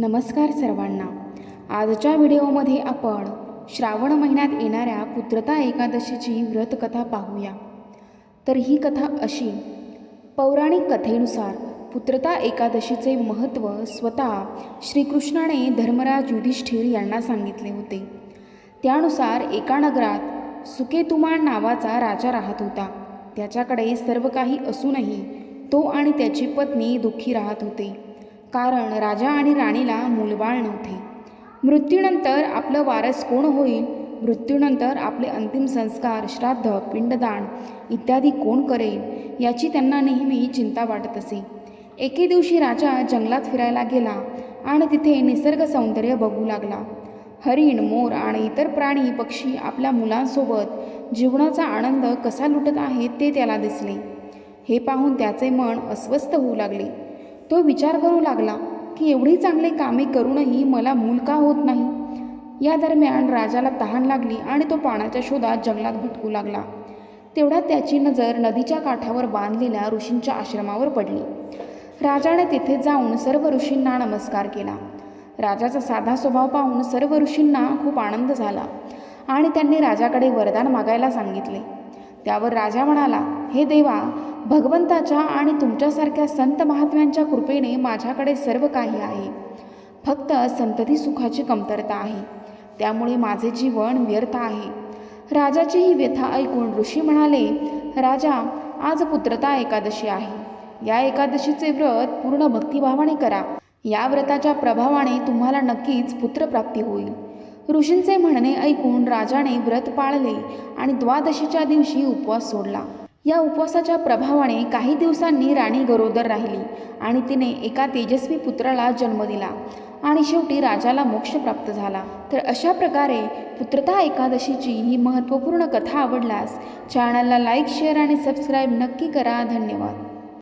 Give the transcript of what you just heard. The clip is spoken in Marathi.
नमस्कार सर्वांना. आजच्या व्हिडिओमध्ये आपण श्रावण महिन्यात येणाऱ्या पुत्रता एकादशीची व्रतकथा पाहूया. तर ही कथा अशी पौराणिक कथेनुसार पुत्रता एकादशीचे महत्त्व स्वतः श्रीकृष्णाने धर्मराज युधिष्ठिर यांना सांगितले होते. त्यानुसार एका नगरात सुकेतुमान नावाचा राजा राहत होता. त्याच्याकडे सर्व काही असूनही तो आणि त्याची पत्नी दुःखी राहत होते. कारण राजा आणि राणीला मूलबाळ नव्हते. मृत्यूनंतर आपलं वारस कोण होईल? मृत्यूनंतर आपले अंतिम संस्कार श्राद्ध पिंडदान इत्यादी कोण करेल? याची त्यांना नेहमी चिंता वाटत असे. एके दिवशी राजा जंगलात फिरायला गेला आणि तिथे निसर्ग सौंदर्य बघू लागला. हरिण मोर आणि इतर प्राणी पक्षी आपल्या मुलांसोबत जीवनाचा आनंद कसा लुटत आहे ते त्याला दिसले. हे पाहून त्याचे मन अस्वस्थ होऊ लागले. तो विचार करू लागला की एवढी चांगली कामे करूनही मला मूल का होत नाही? या दरम्यान राजाला तहान लागली आणि तो पाण्याच्या शोधात जंगलात भटकू लागला. तेवढ्यात त्याची नजर नदीच्या काठावर बांधलेल्या ऋषींच्या आश्रमावर पडली. राजाने तिथे जाऊन सर्व ऋषींना नमस्कार केला. राजाचा साधा स्वभाव पाहून सर्व ऋषींना खूप आनंद झाला आणि त्यांनी राजाकडे वरदान मागायला सांगितले. त्यावर राजा म्हणाला हे देवा भगवंताच्या आणि तुमच्यासारख्या संत महात्म्यांच्या कृपेने माझ्याकडे सर्व काही आहे. फक्त संतती सुखाची कमतरता आहे. त्यामुळे माझे जीवन व्यर्थ आहे. राजाची ही व्यथा ऐकून ऋषी म्हणाले राजा आज पुत्रता एकादशी आहे. या एकादशीचे व्रत पूर्ण भक्तिभावाने करा. या व्रताच्या प्रभावाने तुम्हाला नक्कीच पुत्रप्राप्ती होईल. ऋषींचे म्हणणे ऐकून राजाने व्रत पाळले आणि द्वादशीच्या दिवशी उपवास सोडला. या उपवासाच्या प्रभावाने काही दिवसांनी राणी गरोदर राहिली आणि तिने एका तेजस्वी पुत्राला जन्म दिला आणि शेवटी राजाला मोक्ष प्राप्त झाला. तर अशा प्रकारे पुत्रता एकादशीची ही महत्त्वपूर्ण कथा आवडल्यास चॅनलला लाईक शेअर आणि सबस्क्राईब नक्की करा. धन्यवाद.